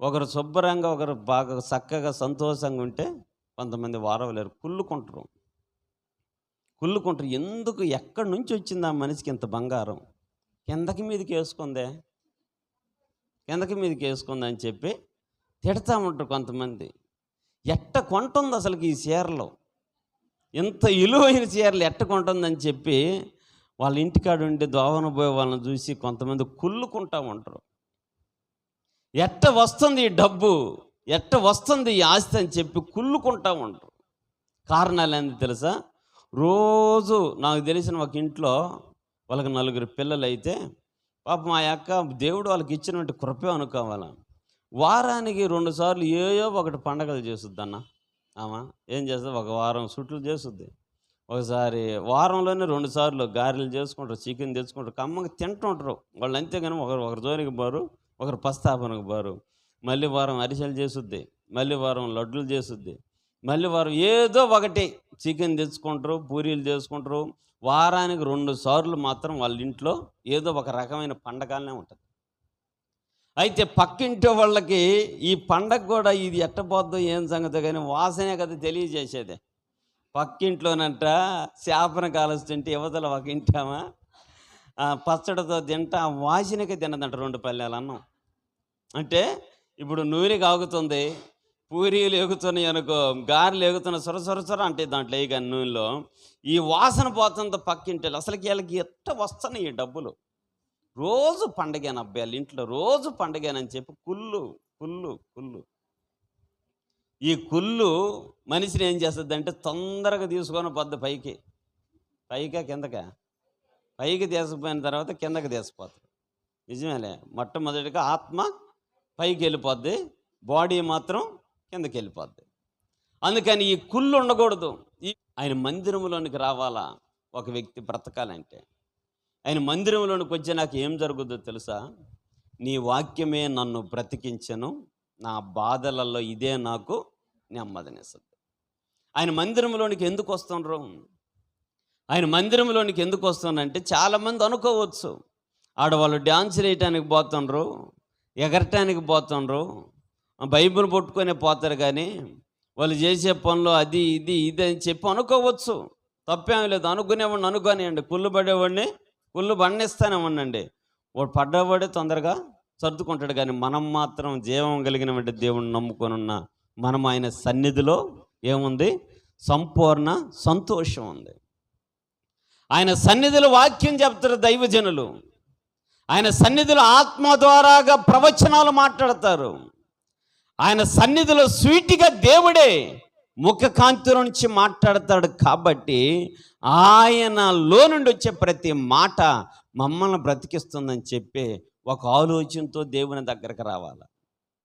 ఒకరు శుభ్రంగా ఒకరు బాగా చక్కగా సంతోషంగా ఉంటే కొంతమంది వారవలేరు. కుళ్ళుకుంటారు. కుళ్ళుకుంటారు. ఎందుకు? ఎక్కడి నుంచి వచ్చింది ఆ మనిషికి ఇంత బంగారం? కిందకి మీదకి వేసుకుందే? కిందకి మీదకి వేసుకుంది అని చెప్పి తిడతా ఉంటారు కొంతమంది. ఎట్ట కొంటుంది అసలుకి ఈ చీరలో? ఇంత విలువైన చీరలు ఎట్ట కొంటుందని చెప్పి వాళ్ళ ఇంటికాడ ఉండి దోవన పోయే వాళ్ళని చూసి కొంతమంది కుళ్ళుకుంటా ఉంటారు. ఎట్ట వస్తుంది ఈ డబ్బు? ఎట్ట వస్తుంది ఈ ఆస్తి అని చెప్పి కుళ్ళుకుంటా ఉంటారు. కారణాలు ఏంది తెలుసా? రోజు నాకు తెలిసిన ఒక ఇంట్లో వాళ్ళకి నలుగురు పిల్లలు అయితే పాప మా యొక్క దేవుడు వాళ్ళకి ఇచ్చినటువంటి కృపే అనుకోవాలా? వారానికి రెండు సార్లు ఏయో ఒకటి పండగలు చేస్తుంది అన్న ఆమా ఏం చేస్తుంది ఒక వారం సుట్లు చేస్తుంది ఒకసారి వారంలోనే రెండు సార్లు గారెలు చేసుకుంటారు చికెన్ తెచ్చుకుంటారు కమ్మగా తింటుంటారు. వాళ్ళు అంతేగాని ఒకరు ఒకరు జోలికి పోరు. ఒకరు పస్తాపనకు బారు మళ్ళీ వారం అరిసెలు చేసుద్ది మళ్ళీ వారం లడ్డులు చేసుద్ది మళ్ళీ వారం ఏదో ఒకటి చికెన్ తెచ్చుకుంటారు పూరీలు చేసుకుంటారు. వారానికి రెండు సార్లు మాత్రం వాళ్ళ ఇంట్లో ఏదో ఒక రకమైన పండగలనే ఉంటుంది. అయితే పక్కింటి వాళ్ళకి ఈ పండగ కూడా ఇది ఎట్టపోద్దో ఏం సంగతి కానీ వాసనే కదా తెలియజేసేది. పక్కింట్లోనంట చేపన కాలుస్తుంటే యువతలు ఒక ఇంటామా? ఆ పచ్చడితో తింటా వాసనకి తినదంట రెండు పల్లెలు అన్నం. అంటే ఇప్పుడు నూనె కాగుతుంది పూరీలు ఎగుతున్నాయి అనుకో గారెలు ఎగుతున్న సొర సొర సొర అంటే దాంట్లో ఇక నూనెలో. ఈ వాసన పోతుంది పక్కింటి అసలుకి వీళ్ళకి ఎట్ట వస్తున్నాయి ఈ డబ్బులు? రోజు పండగేన అబ్బాయిలు ఇంట్లో రోజు పండగేనని చెప్పి కుళ్ళు కుళ్ళు కుళ్ళు. ఈ కుళ్ళు మనిషిని ఏం చేస్తుంది అంటే తొందరగా తీసుకొని పొద్దు పైకి. పైకా కిందక? పైకి తీసుకుపోయిన తర్వాత కిందకి తీసిపోతుంది నిజమేలే మొట్టమొదటిగా ఆత్మ పైకి వెళ్ళిపోద్ది బాడీ మాత్రం కిందకి వెళ్ళిపోద్ది. అందుకని ఈ కుళ్ళు ఉండకూడదు. ఈ ఆయన మందిరంలోనికి రావాలా? ఒక వ్యక్తి బ్రతకాలంటే. ఆయన మందిరంలోనికి వచ్చి నాకు ఏం జరుగుద్దో తెలుసా? నీ వాక్యమే నన్ను బ్రతికించను. నా బాధలలో ఇదే నాకు నెమ్మదినిస్తుంది. ఆయన మందిరంలోనికి ఎందుకు వస్తుండ్రు? ఆయన మందిరంలోనికి ఎందుకు వస్తానంటే చాలామంది అనుకోవచ్చు. ఆడవాళ్ళు డ్యాన్స్ వేయటానికి పోతుండ్రు. ఎగరటానికి పోతుండ్రు. బైబిల్ పట్టుకొని పోతారు కానీ వాళ్ళు చేసే పనులు అది ఇది ఇది అని చెప్పి అనుకోవచ్చు. తప్పేం లేదు. అనుకునేవాడిని అనుకోనివ్వండి కుళ్ళు పడేవాడిని కుళ్ళు బండిస్తానే ఉండండి. వాడు పడ్డవాడే తొందరగా సర్దుకుంటాడు కానీ మనం మాత్రం జీవం కలిగినటువంటి దేవుణ్ణి నమ్ముకొని ఉన్న మనం ఆయన సన్నిధిలో ఏముంది? సంపూర్ణ సంతోషం ఉంది. ఆయన సన్నిధిలో వాక్యం చెప్తారు దైవజనులు. ఆయన సన్నిధిలో ఆత్మ ద్వారాగా ప్రవచనాలు మాట్లాడతారు. ఆయన సన్నిధిలో స్వీటిగా దేవుడే ముఖ కాంతి నుంచి మాట్లాడతాడు కాబట్టి ఆయనలో నుండి వచ్చే ప్రతి మాట మమ్మల్ని బ్రతికిస్తుందని చెప్పి ఒక ఆలోచనతో దేవుని దగ్గరకు రావాలి.